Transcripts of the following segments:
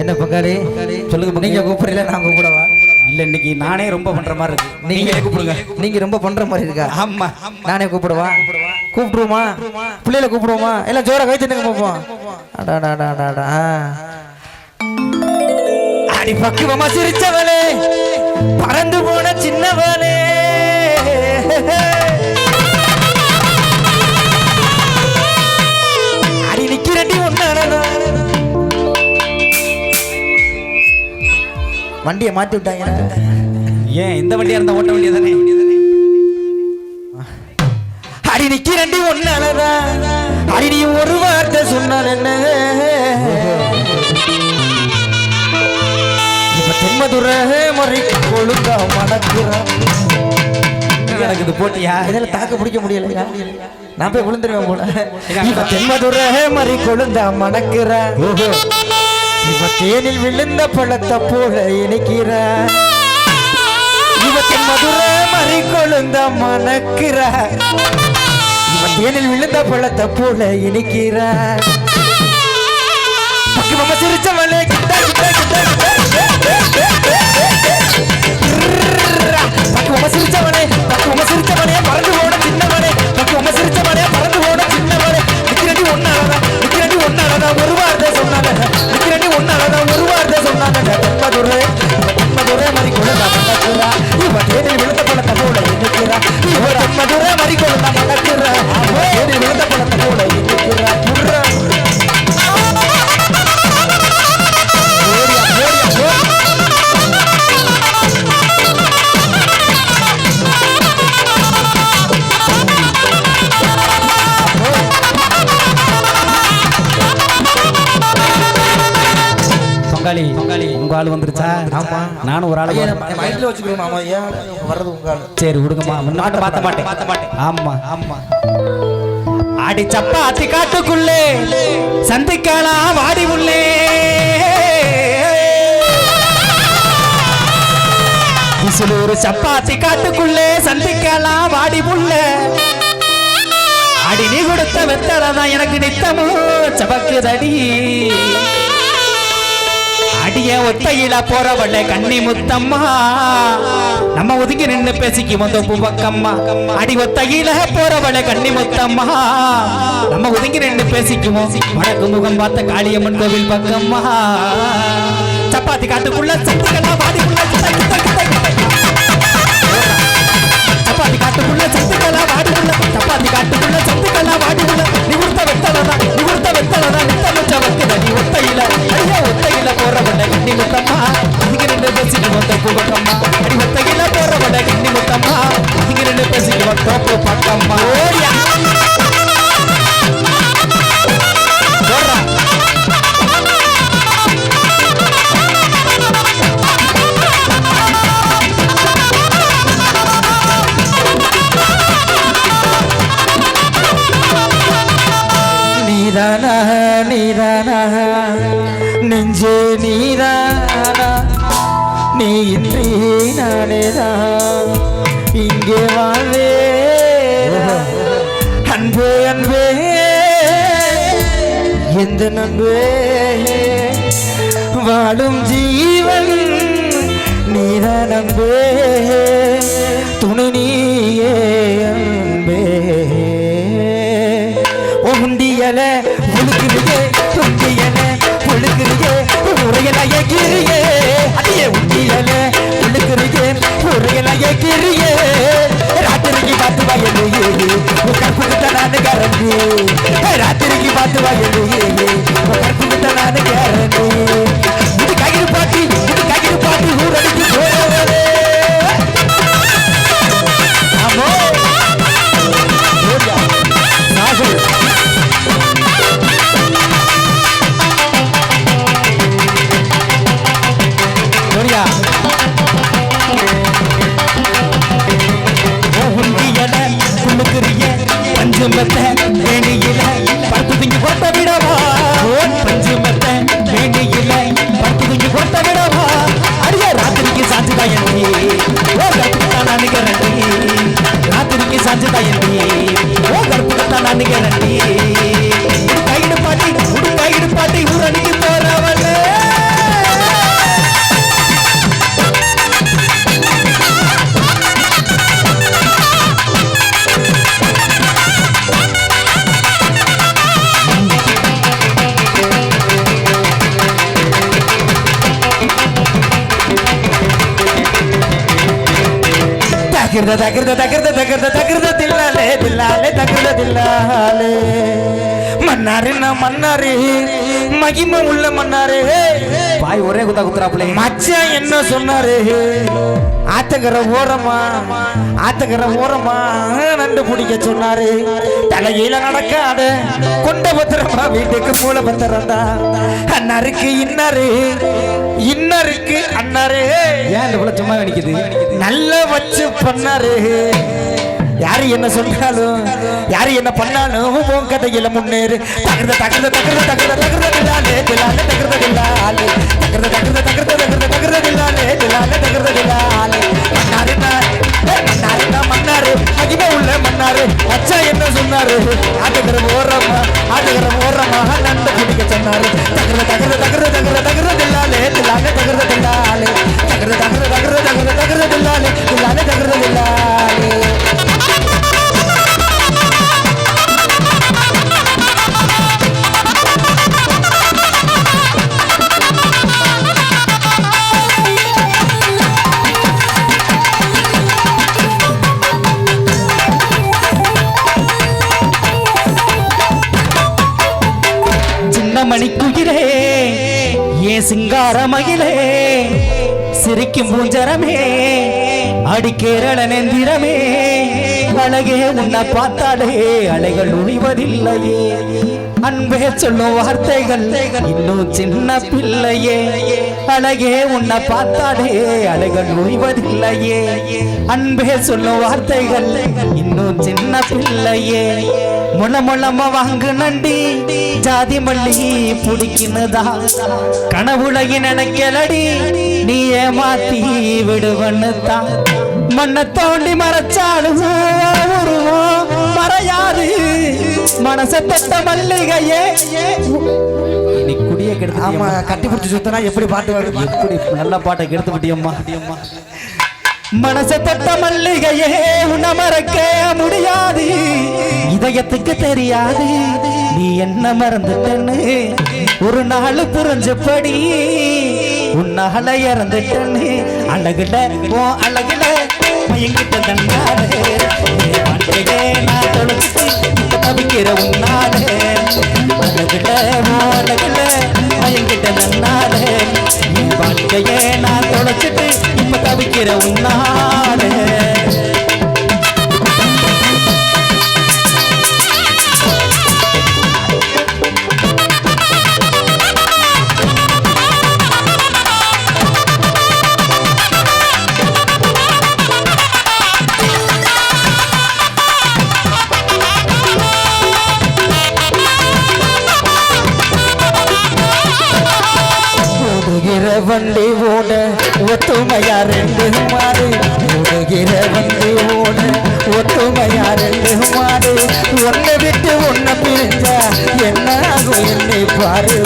என்ன பங்காளி? சொல்லுங்க நீங்க. கூப்பிடல நான் கூப்பிடவா? இல்ல இன்னைக்கு நானே ரொம்ப பண்ற மாதிரி இருக்கு. நீங்களே கூப்பிடுங்க. நீங்க ரொம்ப பண்ற மாதிரி இருக்கா? ஆமா. நானே கூப்பிடுவா? கூப்பிட்டுருமா பிள்ளைல கூப்பிடுவோமா? எல்லாம் ஜோரா கை தட்டுங்க பார்ப்போம் அடாடாடாடாடா அடி பக்குவமா சிரிச்சவளே பறந்து போன சின்னவளே வண்டியை மாத்தி விட்டாங்க ஏன் இந்த வண்டியா இருந்தா ஓட்ட வண்டியா தானே அடி நிக்கிறண்டி ஒன்னாலதா அடி நீ ஒரு வார்த்தை சொன்னால் என்ன? இப்ப தென்மதுர மறை கொழுந்தா மணக்குறான் என்ன நடக்குது போட்டியா? இதில் தாக்கு பிடிக்க முடியலையா? நான் போய் விழுந்துருவேன் போல. இப்ப தென்மதுர மறை கொழுந்தா மணக்குறான் தேனில் விழுந்த பழத்தை போல இணைக்கிறான் இவத்தின் மதுர மறை கொழுந்த மணக்குறான் இவன் தேனில் விழுந்த பழத்தை போல இனிக்கிறான் சிரிச்சவளே கிட்ட கிட்ட கிட்ட பக்குவமா சிரிச்சவனே பக்குவமா சிரிச்சவனே பறந்து போன சின்னவனே பக்குவமா சிரிச்சவனே பறந்து போன சின்னவனே நிக்கிறடி ஒன்னாலதா நிக்கிறடி ஒன்னாலதா ஒரு வார்த்தை பங்காளி பங்காளி உங்க ஆள் வந்துருச்சா? ஆமா. நானும் ஒரு ஆள் மைண்ட்ல வச்சுக்கிறோம் ஆமா ஏன் வர்றது உங்க ஆளு? சரி விடுங்கம்மா. முன்னாடி பார்த்த மாட்டேன் பார்த்த மாட்டேன் ஆமா. ஆமா. அடி சப்பாத்தி காட்டுக்குள்ளே சந்திக்கலாம் வாடி உள்ளே. ஒரு சப்பாத்தி காட்டுக்குள்ளே சந்திக்கலாம் வாடி புள்ள அடி நீ கொடுத்த வெத்தலதான் எனக்கு நித்தமும் சபக்குதடி. அடிய ஒத்தையில போறவள கண்ணி முத்தம்மா. நம்ம ஒதுங்கி நின்று பேசிக்கு வந்தோம் பூவக்கம்மா. அடி ஒத்தையில போறவள கண்ணி முத்தம்மா. நம்ம ஒதுங்கி நின்று பேசிக்குவோம் வடக்கு முகம் பார்த்த காளியம்மன் கோவில் பக்கம்மா. சப்பாத்தி காட்டுக்குள்ள சத்துக்கெல்லாம் வாடிக்குள்ள சப்பாத்தி காட்டுக்குள்ள சத்துக்கெல்லாம் வாடிக்குள்ள சப்பாத்தி காட்டுக்குள்ள சத்துக்கெல்லாம் வாடிக்குள்ள. நிகுர்த்த வெத்தலதா நீதானா நெஞ்சே நீதானா? நீ இன்றி நானேதா? இங்கே வாழ்வே. அன்பே அன்பே. எந்த நண்பே? வாழும் ஜீவன் நீதான் அன்பே துணை நீயே அன்பே. உண்டியலை ராத்திரிக்கு பார்த்து வயலு கற்புக்கிட்ட நான் கரண்டி இது கயிறு பாட்டி இது கயிறு பாட்டி ஊரடிக்கு போறவரே ஆமோ. தகிர்த தகிர்த தகிர்த தகிர்த தகிர்த தில்லாலே தில்லாலே தகிர்த தில்லாலே. மன்னாரு நான் மன்னாரு. மகிமை உள்ள மன்னாரு. பாய் ஒரே குத்தா குத்துறாப்புல. மச்சான் என்ன சொன்னாரு? ஆத்தங்கர ஓரமா ஆத்தங்கர ஓரமா நண்டு பிடிக்க சொன்னாரு. தலையில நடக்காத கொண்ட பத்திரமா வீட்டுக்கு மூல பத்திரம்டா. அண்ணாருக்கு இன்னாரு இன்னருக்கு அண்ணாரு ஏன் இந்த புள்ள சும்மா நிக்குது? நல்லா வச்சு பண்ணாரு. யாரு என்ன சொன்னாலும் யாரு என்ன பண்ணாலும் உன் கதையில முன்னேறு. தகர்ந்த தகர்ந்த தகர்ந்த தகர்ந்த தகர்ந்த தில்லாலே தில்லாலே தகர்ந்த தில்லாலே தகர்ந்த தகர்ந்த தகர்ந்த தகர்ந்த தகர்ந்த தில்லாலே தில்லாலே தகர்ந்த தில்லாலே சொன்னாரு. அச்சா என்ன சொன்னாரு? ஆட்டுக்கிற ஓரமா ஆட்டுக்கிற ஓரமா நண்டு குடிக்க சொன்னாரு. தகர தகர தகர தகர தகர தில்லாலே தில்லாலே தகர தில்லாலே. தகர தகர தகர தகர தகர தில்லாலே தில்லாலே தகர தில்லாலே ஏன் சிரிக்கும் பூஞ்சரமே அடிக்கேரள நெந்திரமே அழகே உன்னை பார்த்தாலே அலைகள் உழிவதில்லையே. அன்பே சொல்லும் வார்த்தைகள் இன்னும் சின்ன பிள்ளையே. அழகே உன்னை பார்த்தாலே அலைகள் உழிவதில்லையே. அன்பே சொல்லும் வார்த்தைகள் இன்னும் சின்ன பிள்ளையே. முள முளம வாங்கு நண்டி ஜாதி மல்லி புடிக்கினதா? கனவுலகி நினைக்கலடி நீ ஏமாத்தி விடுவன்னு தான். மண்ணை தோண்டி மறைச்சாலும் உருவம் மறையாது. மனச தொட்ட மல்லிகையே. நீ குடிய கெடுத்து ஆமா கட்டி பிடிச்சி சுத்தனா எப்படி பாட்டு வருது எப்படி நல்ல பாட்டை கெடுத்து விட்டியம்மா மனச தொட்ட மல்லிகையே உன்னை மறக்க முடியாது. இதயத்துக்கு தெரியாது. நீ என்ன மறந்துட்டன்னு. ஒரு நாள் புரிஞ்சபடி உன்னால இறந்துட்டன்னு. அழகுல ஓ அழகுல எங்கிட்ட தன்னாலே என் நான் தொலைச்சிட்டு இப்ப வண்டி ஓட ஒத்துமையா ரெண்டு மாடு. ஓடுகிற வண்டி ஓட ஒத்துமையா ரெண்டு மாடு. ஒன்னை விட்டு ஒன்ன பிரிஞ்சா என்ன ஆகும் என்னை பாரு.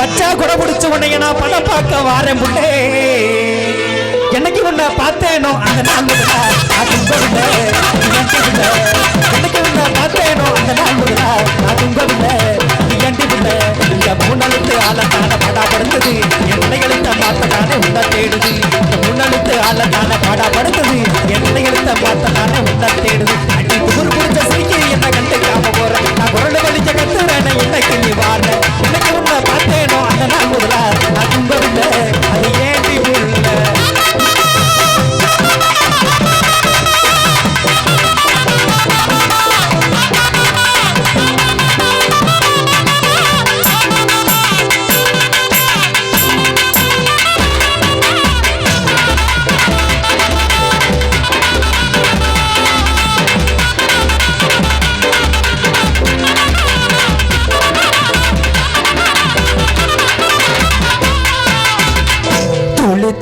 பச்சா பச்சை பிடிச்ச உன்னைய நான் படம் பார்க்க வாரேன் புள்ளே. என்னைக்கு உன்னை பார்த்தேனோ அந்த நாள் முதலா அது உங்கவில்லை என்னைக்கு உன்னை பார்த்தேனோ அந்த நாள் முதலா அது உங்கவில்லை எண்டி வில்லை இந்த மூணழுத்து ஆளத்தான பாடாப்படுத்துது என்னை எழுத்த மாத்தத்தானே உன்னை தேடுது. இந்த ஆலத்தான ஆளத்தான என்னை எழுத்த மாத்தத்தானே உன்னை தேடுது. அடி துரு புடிச்ச சிரிக்கி என்ன கண்டுக்காம போறேன் நான் குரல் வலிக்க கத்துறேன்.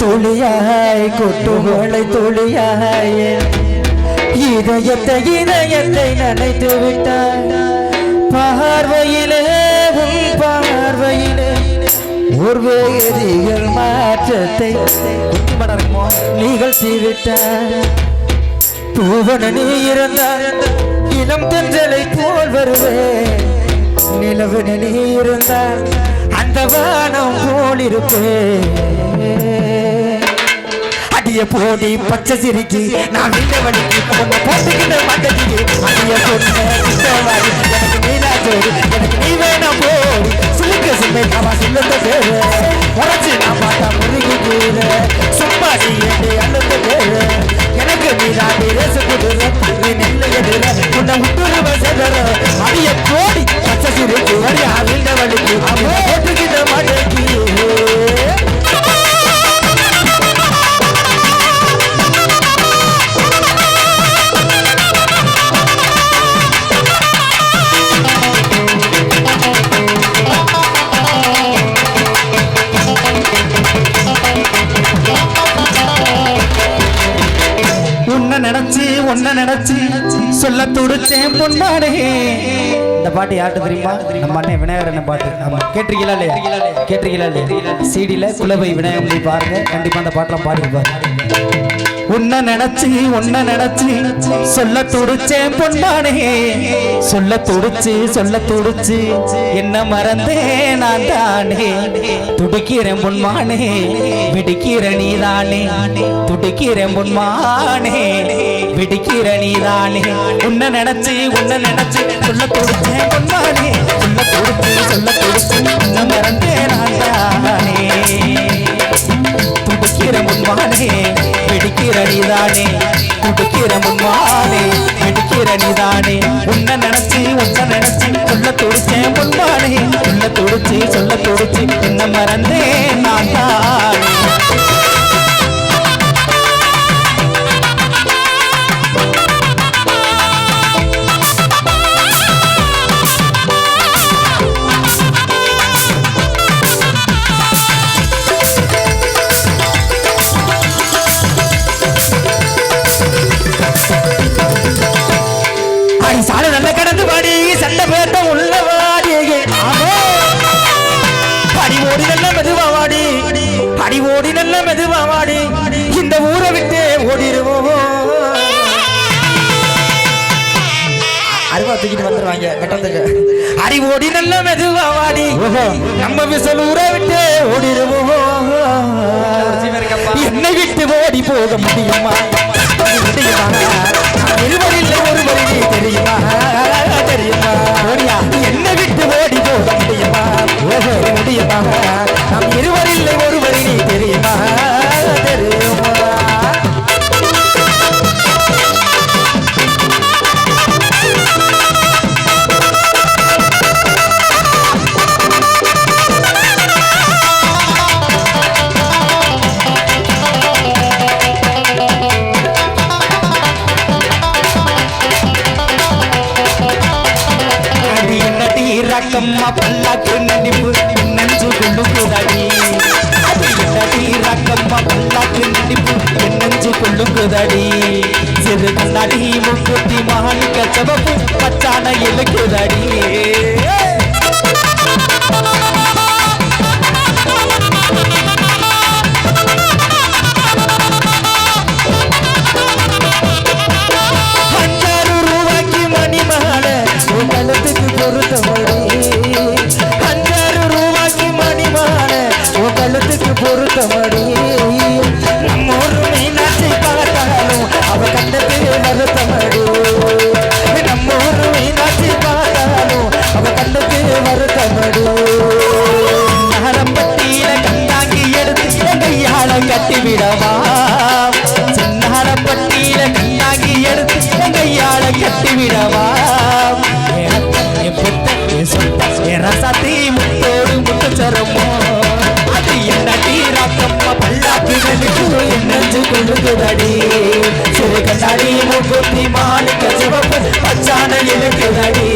துளியாய் கொட்டுகோளை துளியாய். இதயத்தை இதயத்தை நினைத்து விட்டாய். பார்வையிலே உன் பார்வையிலே. ஒரு வேதிகள் மாற்றத்தை நிகழ்த்தி விட்டாய். பூவன நீ இருந்தால் இளம் தென்றலை போல் வருவேன் நிலவன நீ இருந்தால் அந்த வானம் போல் இருப்பேன் அடிய போடி பச்சை சிரிக்கி. நான் நின்ற வழிக்கு உன்னை போட்டுக்கிட்ட மாட்டேங்கி அடிய பொண்ணு கிட்டவாடி எனக்கு நீலா ஜோடி எனக்கு நீ வேணாம் போடி. சிலுக்க சிந்தை அவா சின்னத்த பேரு. உடச்சு நான் பார்த்தா முருகி கீழ. சும்மா நீ என்னை அழுத்த பேரு. எனக்கு நீ நாடி ரேசு குதிரை நீ நெல்ல எதிர. உன்னை விட்டுருவ செதற. அடிய போ இந்த பாட்டு யார்கிட்ட தெரியுமா? நம்ம அண்ணன் விநாயகர் பாட்டு. ஆமா கேட்டிருக்கீங்களா இல்லையா? கேட்டிருக்கீங்களா இல்லையா? சீடியில் குலவை விநாயகம் போய் பாருங்க. கண்டிப்பா அந்த பாட்டெல்லாம் பாடிருப்பாரு உன்னை நினைச்சு உன்னை நினைச்சு சொல்ல துடிச்சேன் பொன்னாடே சொல்ல துடிச்சு சொல்ல துடிச்சு என்ன மறந்தே நான் தானே. துடிக்கிறேன் பொன்மானே விடிக்கிற நீதானே. துடிக்கிறேன் பொன்மானே விடிக்கிற நீதானே. உன்னை நினைச்சு உன்னை நினைச்சு சொல்ல நீதானே துடிக்கிற முன்மானே? வெடிக்கிற நீதானே? உன்னை நினைச்சு உன்னை நினைச்சு சொல்ல துடிச்சேன் முன்மானே. சொல்ல துடிச்சு சொல்ல துடிச்சு என்ன மறந்தேன் நான் தான். தூக்கிட்டு வந்துருவாங்க வெட்டத்துக்கு. அடி ஓடி நல்ல மெதுவா வாடி. நம்ம விசல் ஊரை விட்டு ஓடிடுவோம். என்னை விட்டு ஓடி போக முடியுமா? இருவரில் ஒருவர் நீ தெரியுமா? தெரியுமா? என்னை விட்டு ஓடி போக முடியுமா? முடியுமா? மாணிக்க பச்சான இழுக்குதடி. பச்சான இழுக்குதடி